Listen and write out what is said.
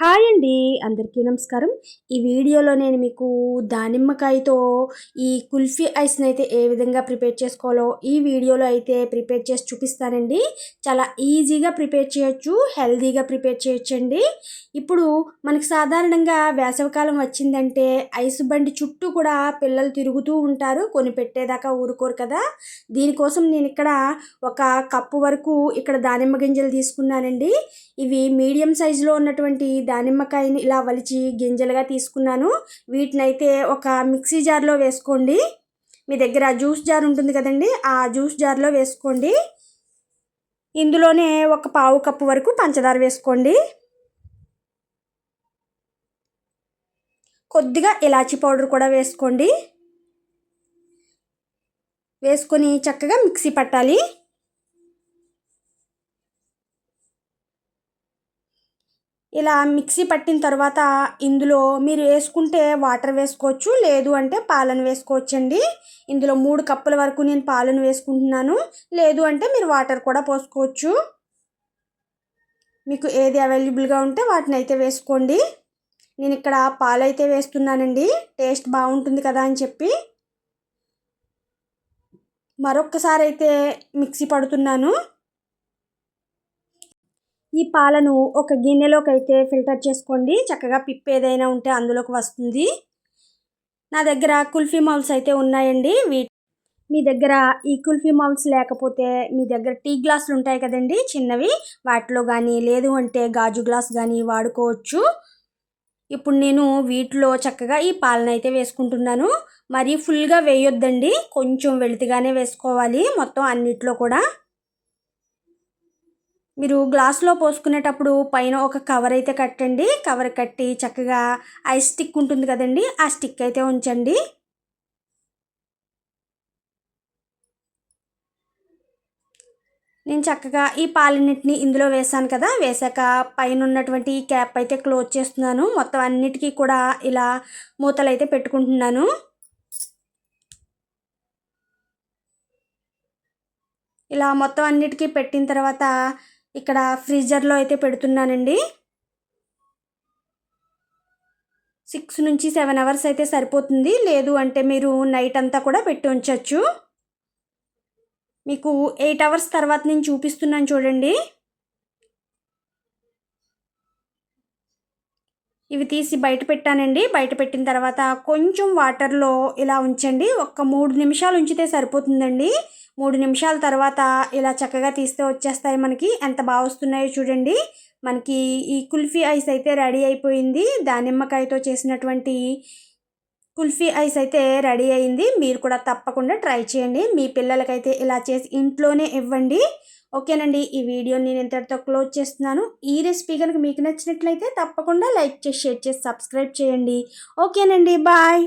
Hi అండి అందరికీ నమస్కారం. ఈ వీడియోలో నేను మీకు దానిమ్మకాయతో ఈ కుల్ఫీ ఐస్ని అయితే ఏ విధంగా ప్రిపేర్ చేసుకోవాలో ఈ వీడియోలో అయితే ప్రిపేర్ చేసి చూపిస్తానండి. చాలా ఈజీగా ప్రిపేర్ చేయొచ్చు హెల్తీగా ప్రిపేర్ చేయొచ్చండి. ఇప్పుడు మనకి సాధారణంగా వేసవికాలం వచ్చిందంటే ఐస్ బండి చుట్టూ కూడా పిల్లలు తిరుగుతూ ఉంటారు కొని పెట్టేదాకా ఊరుకోరు కదా. దీనికోసం నేను ఇక్కడ ఒక కప్పు వరకు ఇక్కడ దానిమ్మ గింజలు తీసుకున్నానండి. ఇవి మీడియం సైజులో ఉన్నటువంటి దానిమ్మకాయని ఇలా వలిచి గింజలుగా తీసుకున్నాను. వీటిని అయితే ఒక మిక్సీ జార్లో వేసుకోండి. మీ దగ్గర జ్యూస్ జార్ ఉంటుంది కదండి ఆ జ్యూస్ జార్లో వేసుకోండి. ఇందులోనే ఒక పావు కప్పు వరకు పంచదార వేసుకోండి. కొద్దిగా ఇలాచీ పౌడర్ కూడా వేసుకోండి. వేసుకొని చక్కగా మిక్సీ పట్టాలి. ఇలా మిక్సీ పట్టిన తర్వాత ఇందులో మీరు వేసుకుంటే వాటర్ వేసుకోవచ్చు లేదు అంటే పాలను వేసుకోవచ్చండి. ఇందులో మూడు కప్పుల వరకు నేను పాలను వేసుకుంటున్నాను లేదు అంటే మీరు వాటర్ కూడా పోసుకోవచ్చు. మీకు ఏది అవైలబుల్గా ఉంటే వాటిని అయితే వేసుకోండి. నేను ఇక్కడ పాలు అయితే వేస్తున్నానండి టేస్ట్ బాగుంటుంది కదా అని చెప్పి. మరొక్కసారి అయితే మిక్సీ పడుతున్నాను. ఈ పాలను ఒక గిన్నెలోకి అయితే ఫిల్టర్ చేసుకోండి. చక్కగా పిప్ ఏదైనా ఉంటే అందులోకి వస్తుంది. నా దగ్గర కుల్ఫీ మౌల్స్ అయితే ఉన్నాయండి. వీ మీ దగ్గర ఈ కుల్ఫీ మౌల్స్ లేకపోతే మీ దగ్గర టీ గ్లాసులు ఉంటాయి కదండి చిన్నవి. వాటిలో కానీ లేదు అంటే గాజు గ్లాస్ కానీ వాడుకోవచ్చు. ఇప్పుడు నేను వీటిలో చక్కగా ఈ పాలన అయితే వేసుకుంటున్నాను. మరీ ఫుల్గా వేయొద్దండి. కొంచెం వెళితిగానే వేసుకోవాలి. మొత్తం అన్నిట్లో కూడా. మీరు గ్లాస్లో పోసుకునేటప్పుడు పైన ఒక కవర్ అయితే కట్టండి. కవర్ కట్టి చక్కగా ఐస్ స్టిక్ ఉంటుంది కదండి ఆ స్టిక్ అయితే ఉంచండి. నేను చక్కగా ఈ పాలన్నిటిని ఇందులో వేసాను కదా వేసాక పైన ఉన్నటువంటి క్యాప్ అయితే క్లోజ్ చేస్తున్నాను. మొత్తం అన్నిటికీ కూడా ఇలా మూతలు అయితే పెట్టుకుంటున్నాను. ఇలా మొత్తం అన్నిటికీ పెట్టిన తర్వాత ఇక్కడ ఫ్రీజర్లో అయితే పెడుతున్నానండి. సిక్స్ నుంచి సెవెన్ అవర్స్ అయితే సరిపోతుంది. లేదు అంటే మీరు నైట్ అంతా కూడా పెట్టి ఉంచవచ్చు మీకు ఎయిట్ అవర్స్ తర్వాత నేను చూపిస్తున్నాను చూడండి. ఇవి తీసి బయట పెట్టానండి. బయట పెట్టిన తర్వాత కొంచెం వాటర్లో ఇలా ఉంచండి. ఒక్క మూడు నిమిషాలు ఉంచితే సరిపోతుందండి. మూడు నిమిషాల తర్వాత ఇలా చక్కగా తీస్తే వచ్చేస్తాయి మనకి. ఎంత బాగా వస్తున్నాయో చూడండి. మనకి ఈ కుల్ఫీ ఐస్ అయితే రెడీ అయిపోయింది. దానిమ్మకాయతో చేసినటువంటి కుల్ఫీ ఐస్ అయితే రెడీ అయింది. మీరు కూడా తప్పకుండా ట్రై చేయండి. మీ పిల్లలకైతే ఇలా చేసి ఇంట్లోనే ఇవ్వండి. ఓకేనండి. ఈ వీడియో నేను ఇంతటితో క్లోజ్ చేస్తున్నాను. ఈ రెసిపీ కనుక మీకు నచ్చినట్లయితే తప్పకుండా లైక్ చేసి షేర్ చేసి సబ్స్క్రైబ్ చేయండి. ఓకేనండి. బాయ్.